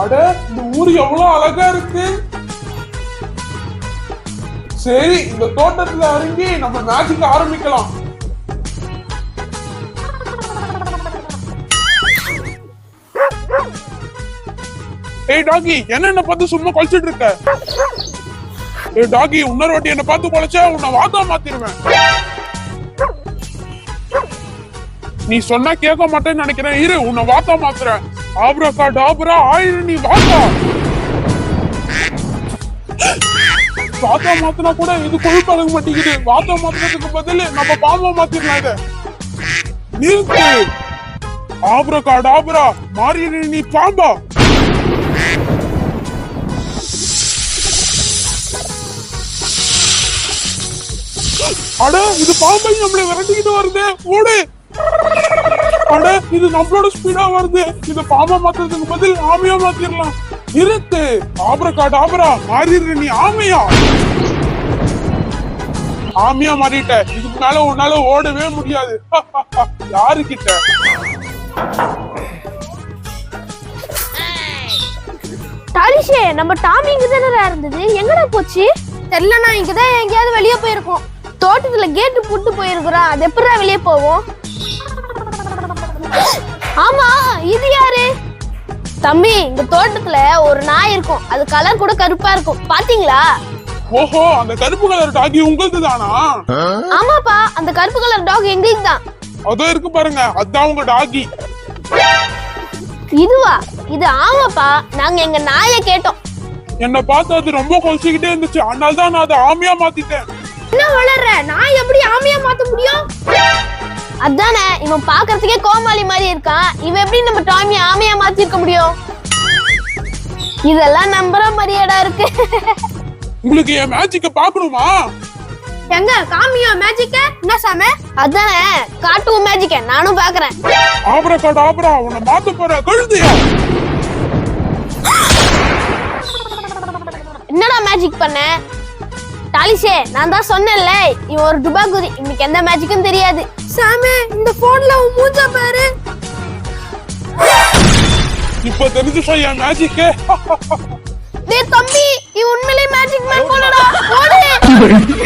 அட இந்த ஊர் எவ்வளவு அழகா இருக்கு. சரி இந்த தோட்டத்துல இறங்கி நம்ம மேஜிக் ஆரம்பிக்கலாம். ஏய் டாகி என்ன என்ன பார்த்து சும்மா குழச்சிட்டு இருக்க? ஏய் டாகி இன்னொரு வாட்டி என்ன பார்த்து குழச்சா உன்னை வாதா மாத்திருவேன். நீ சொன்னா கேட்க மாட்டேன்னு நினைக்கிறேன். இரு உன்னை வாத்தா மாத்துறேன். ஆப்ரக்கா டாபரா ஆயிரம் நீ வாத்தா வாத்தா மாத்தினா கூட இது கொழுப்பு மாட்டேங்குது. வாத்தா மாத்தினதுக்கு பதில் நம்ம பாம்பா மாத்திரலாம் இதை. நிறுத்து. ஆப்ரக்கா டாபரா மாறிடு நீ பாம்பா. அட இது பாம்பை நம்மளை விரட்டிக்கிட்டு வருது. ஓடு. அட இது நம்மளோட ஸ்பீடா வருது. இது பாம்பா மாத்துறதுக்கு பதில் ஆமையா மாத்திரலாம். நிறுத்து. காட் ஆபரா மாறிடுற நீ ஆமையா? ஆமையா மாறிட்ட. இதுக்கு மேல உன்னால ஓடவே முடியாது. யாருக்கிட்ட? கிட்ட தாலிஷே நம்ம டாமி இங்க தானே இருந்தது. எங்கடா போச்சு? தெரியலண்ணா இங்கதான் எங்கேயாவது வெளியே போயிருக்கோம். தோட்டத்துல கேட்டு புட்டு போயிருக்கிறோம் அது எப்படிடா வெளியே போவோம்? ஆமா இது யாரு? தம்பி இந்த தோட்டத்துல ஒரு நாய் இருக்கும். அது கலர் கூட கருப்பா இருக்கும். பாத்தீங்களா? ஓஹோ அந்த கருப்பு கலர் டாகி உங்களது தானா ஆமாப்பா அந்த கருப்பு கலர் டாக் எங்களுக்கு தான் அதோ இருக்கு பாருங்க அதான் உங்க டாகி இதுவா? இது ஆமாப்பா நாங்க எங்க நாயை கேட்டோம். என்ன பார்த்து அது ரொம்ப கொலைச்சிக்கிட்டே இருந்துச்சு. அதனால தான் நான் அதை ஆமையா மாத்திட்டேன். என்ன வளர்ற? நான் எப்படி ஆமையா மாத்த முடியும்? அதானே இவன் பாக்குறதுக்கே கோமாளி மாதிரி இருக்கான். இவன் எப்படி நம்ம டாமி ஆமையா மாத்திருக்க முடியும்? இதெல்லாம் நம்புற மாதிரியாடா இருக்கு. உங்களுக்கு என் மேஜிக்க பாக்கணுமா எங்க காமியோ மேஜிக்க என்ன சாம? அதானே காட்டுவோம் மேஜிக்க நானும் பாக்குறேன் ஆபரா காடு ஆபரா. உன்னை மாத்த போற கழுதையா? என்னடா மேஜிக் பண்ண? டாலிஷே நான் தான் சொன்னேன்ல இவன் ஒரு டுபாக்குதி இவனுக்கு எந்த மேஜிக்கும் தெரியாது. சாமே இந்த போன்ல உன் மூஞ்ச பாரு. இப்ப தெரிஞ்சுச்சா என் மேஜிக்க டேய் தம்பி இவன் உண்மையிலேயே மேஜிக் மேன் போலடா. ஓடு